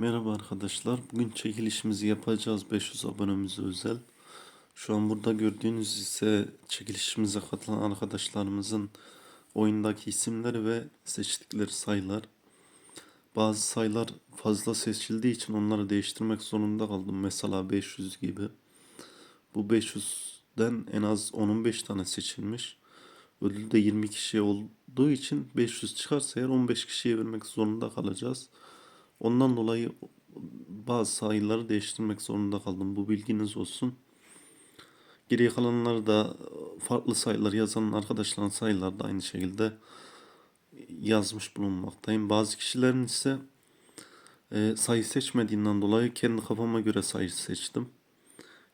Merhaba arkadaşlar. Bugün çekilişimizi yapacağız 500 abonemize özel. Şu an burada gördüğünüz ise çekilişimize katılan arkadaşlarımızın oyundaki isimleri ve seçtikleri sayılar. Bazı sayılar fazla seçildiği için onları değiştirmek zorunda kaldım. Mesela 500 gibi. Bu 500'den en az 10-15 tane seçilmiş. Ödül de 20 kişiye olduğu için 500 çıkarsa eğer 15 kişiye vermek zorunda kalacağız. Ondan dolayı bazı sayıları değiştirmek zorunda kaldım. Bu bilginiz olsun. Geriye kalanları da farklı sayılar yazan arkadaşların sayıları da aynı şekilde yazmış bulunmaktayım. Bazı kişilerin ise e, sayı seçmediğinden dolayı kendi kafama göre sayı seçtim.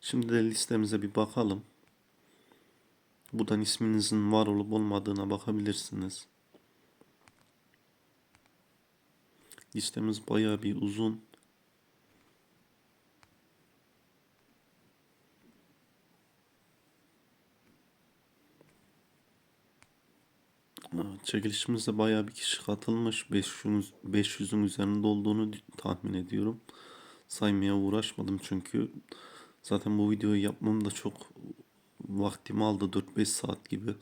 Şimdi de listemize bir bakalım. Buradan isminizin var olup olmadığına bakabilirsiniz. Listemiz bayağı bir uzun. Evet, Çekilişimize bayağı bir kişi katılmış. 500'ün 500'ün üzerinde olduğunu tahmin ediyorum. Saymaya uğraşmadım çünkü zaten bu videoyu yapmam da çok vaktimi aldı 4-5 saat gibi.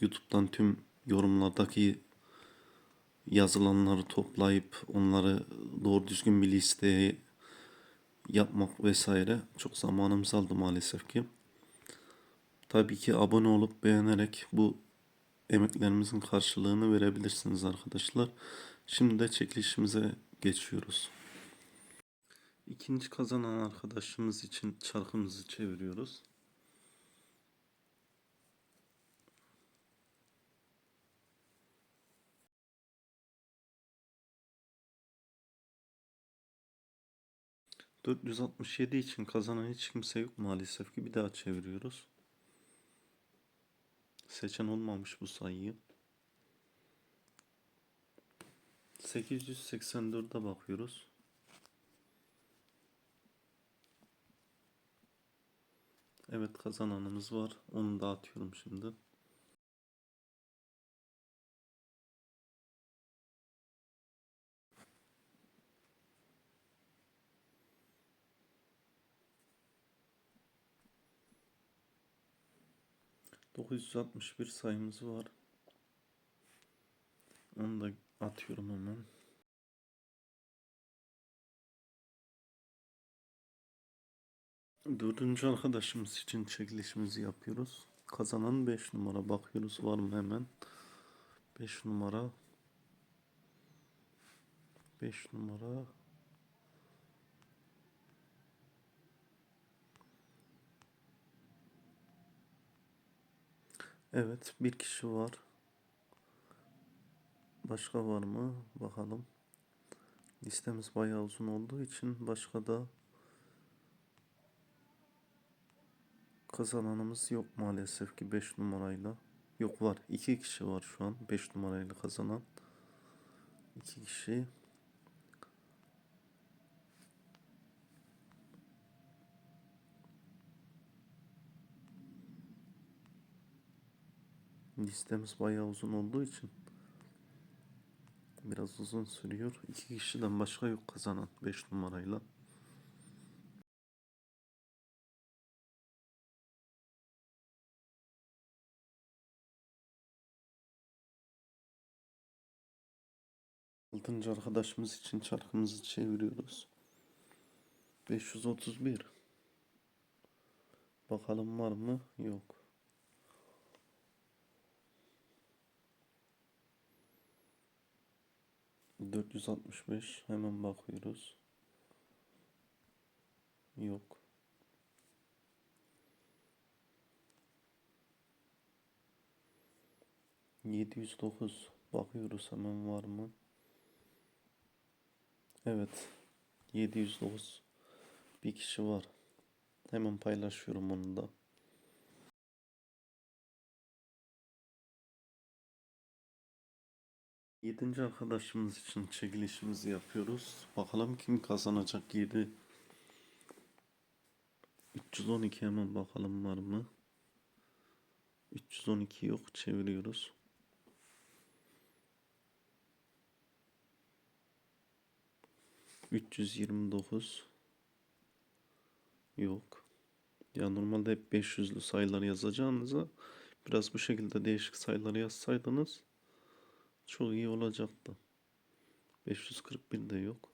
YouTube'dan tüm yorumlardaki yazılanları toplayıp onları doğru düzgün bir listeye yapmak vesaire çok zamanımız aldı maalesef ki. Tabii ki abone olup beğenerek bu emeklerimizin karşılığını verebilirsiniz arkadaşlar. Şimdi de çekilişimize geçiyoruz. İkinci kazanan arkadaşımız için çarkımızı çeviriyoruz. ...467 için kazanan hiç kimse yok maalesef ki bir daha çeviriyoruz. Seçen olmamış bu sayıyı. 884'e bakıyoruz. Evet kazananımız var. Onu dağıtıyorum şimdi. Dokuz yüz altmış bir sayımız var. Onu da atıyorum hemen. Dördüncü arkadaşımız için çekilişimizi yapıyoruz. Kazanan 5 numara bakıyoruz var mı hemen. 5 numara 5 numara Evet bir kişi var. Başka var mı? Bakalım. Listemiz bayağı uzun olduğu için başka da kazananımız yok maalesef ki 5 numarayla. Yok var. 2 kişi var şu an 5 numarayla kazanan. 2 kişi. Listemiz bayağı uzun olduğu için biraz uzun sürüyor. 2 kişiden başka yok kazanan 5 numarayla. Altıncı arkadaşımız için çarkımızı çeviriyoruz. 531. Bakalım var mı? Yok. Dört yüz altmış beş. Hemen bakıyoruz. Yok. Yedi yüz dokuz. Bakıyoruz hemen var mı? Evet. 709 bir kişi var. Hemen paylaşıyorum onu da. Yedinci arkadaşımız için çekilişimizi yapıyoruz. Bakalım kim kazanacak 7 312 hemen bakalım var mı? 312 yok çeviriyoruz. 329 yok. Ya normalde hep 500'lü sayılar yazacağınıza biraz bu şekilde değişik sayılar yazsaydınız çok iyi olacaktı. 541 de yok.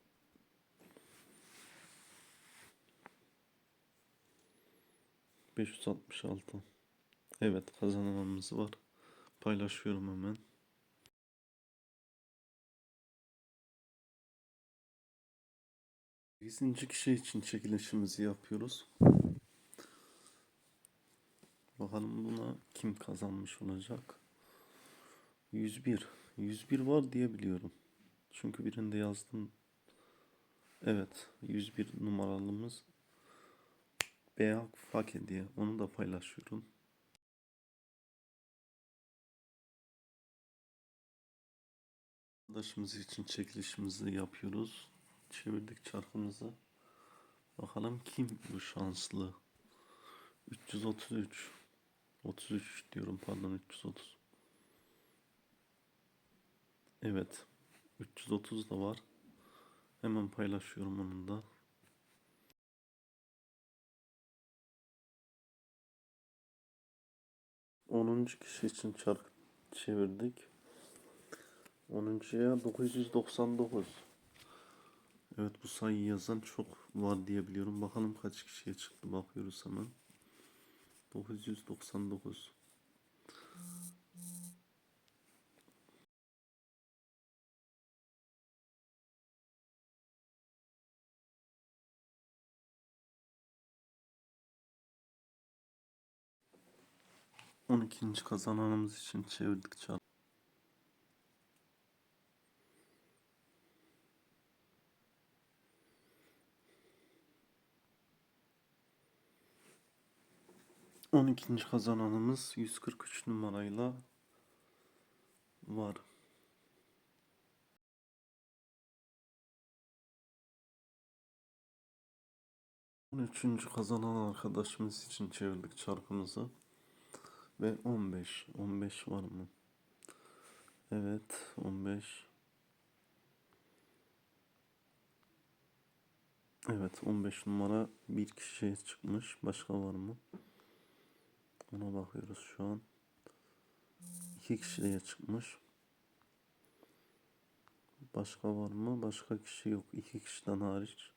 ...566. Evet kazananımız var. Paylaşıyorum hemen. Sekizinci kişi için çekilişimizi yapıyoruz. Bakalım buna kim kazanmış olacak? 101. 101 var diye biliyorum. Çünkü birinde yazdım. Evet, 101 numaralımız Beyak Fake diye. Onu da paylaşıyorum. Arkadaşımız için çekilişimizi yapıyoruz. Çevirdik çarkımızı. Bakalım kim bu şanslı? 333. 33 diyorum pardon 330. Evet. 330 da var. Hemen paylaşıyorum onu da. Onuncu kişi için çark çevirdik. Onuncuya 999. Evet bu sayıyı yazan çok var diye biliyorum. Bakalım kaç kişiye çıktı bakıyoruz hemen. 999. On ikinci kazananımız için çevirdik çarpı. On ikinci kazananımız 143 numarayla var. On üçüncü kazanan arkadaşımız için çevirdik çarkımızı. Ve 15. 15 var mı? Evet 15. Evet 15 numara bir kişiye çıkmış. Başka var mı? Ona bakıyoruz şu an. İki kişiye çıkmış. Başka var mı? Başka kişi yok. İki kişiden hariç.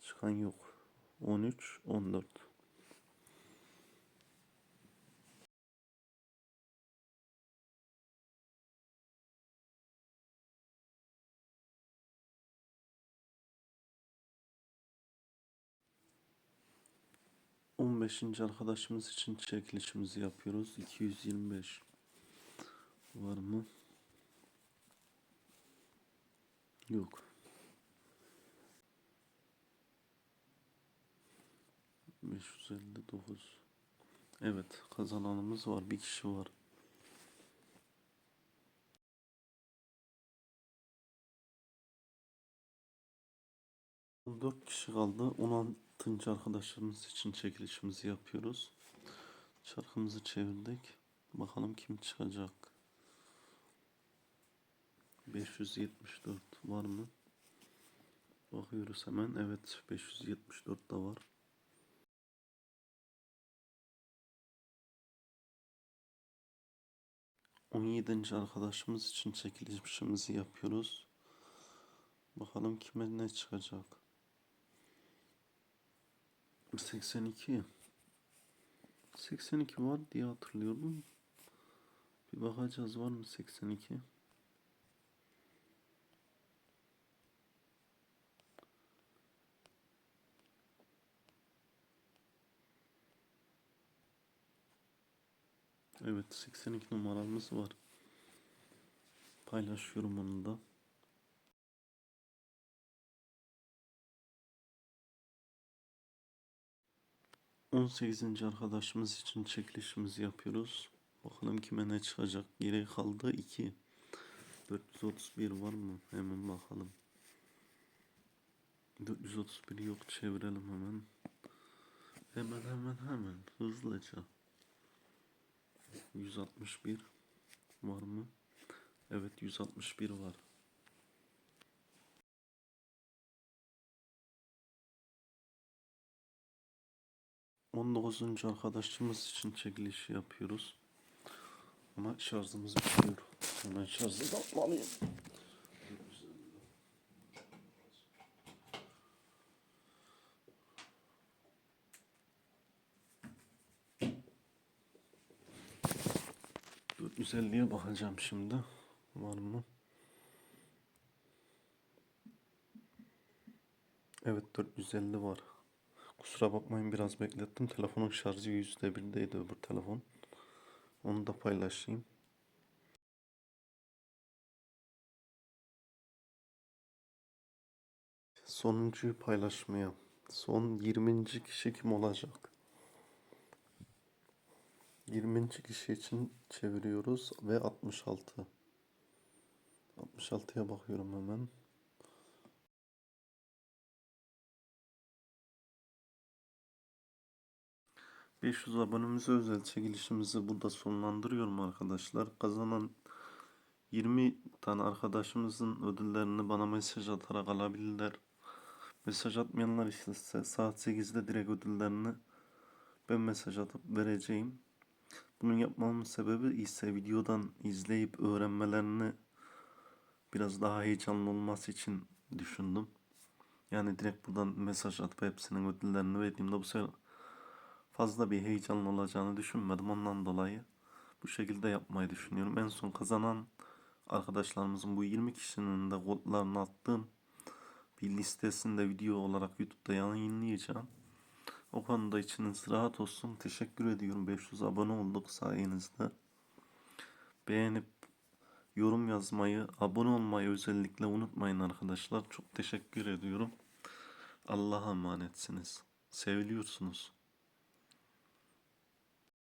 Çıkan yok. 13, 14. On beşinci arkadaşımız için çekilişimizi yapıyoruz. 225 var mı? Yok. Beş elli dokuz. Evet kazananımız var. Bir kişi var. Dört kişi kaldı. 16. arkadaşlarımız için çekilişimizi yapıyoruz. Çarkımızı çevirdik. Bakalım kim çıkacak. 574 var mı? Bakıyoruz hemen. Evet 574 da var. On yedinci arkadaşımız için çekilişimizi yapıyoruz. Bakalım kime ne çıkacak. 82. 82 var diye hatırlıyorum. Bir bakacağız var mı 82? Evet 82 numaramız var. Paylaşıyorum onu da. On sekizinci arkadaşımız için çekilişimizi yapıyoruz. Bakalım kime ne çıkacak. Geri kaldı 2. 431 var mı? Hemen bakalım. 431 yok çevirelim hemen. Hemen hemen hemen hızlıca. 161 var mı? Evet 161 var. 19. arkadaşımız için çekilişi yapıyoruz. Ama şarjımız bitiyor. Hemen şarjı da almalıyım. Güzelliğe bakacağım şimdi. Var mı? Evet 450 var. Kusura bakmayın biraz beklettim. Telefonun şarjı %1'deydi öbür telefon. Onu da paylaşayım. Sonuncuyu paylaşmaya. Son 20. kişi kim olacak? 20. kişi için çeviriyoruz ve 66. 66'ya bakıyorum hemen. ...500 abonemize özel çekilişimizi burada sonlandırıyorum arkadaşlar. Kazanan 20 tane arkadaşımızın ödüllerini bana mesaj atarak alabilirler. Mesaj atmayanlar ise saat 8'de direkt ödüllerini ben mesaj atıp vereceğim. Bunun yapmamın sebebi ise videodan izleyip öğrenmelerini biraz daha heyecanlı olması için düşündüm. Yani direkt buradan mesaj atıp hepsinin ödüllerini verdiğimde bu sefer fazla bir heyecanlı olacağını düşünmedim. Ondan dolayı bu şekilde yapmayı düşünüyorum. En son kazanan arkadaşlarımızın bu 20 kişinin de kodlarını attığım bir listesini de video olarak YouTube'da yayınlayacağım. O konuda içiniz rahat olsun. Teşekkür ediyorum. 500 abone olduk sayenizde. Beğenip yorum yazmayı, abone olmayı özellikle unutmayın arkadaşlar. Çok teşekkür ediyorum. Allah'a emanetsiniz. Seviliyorsunuz.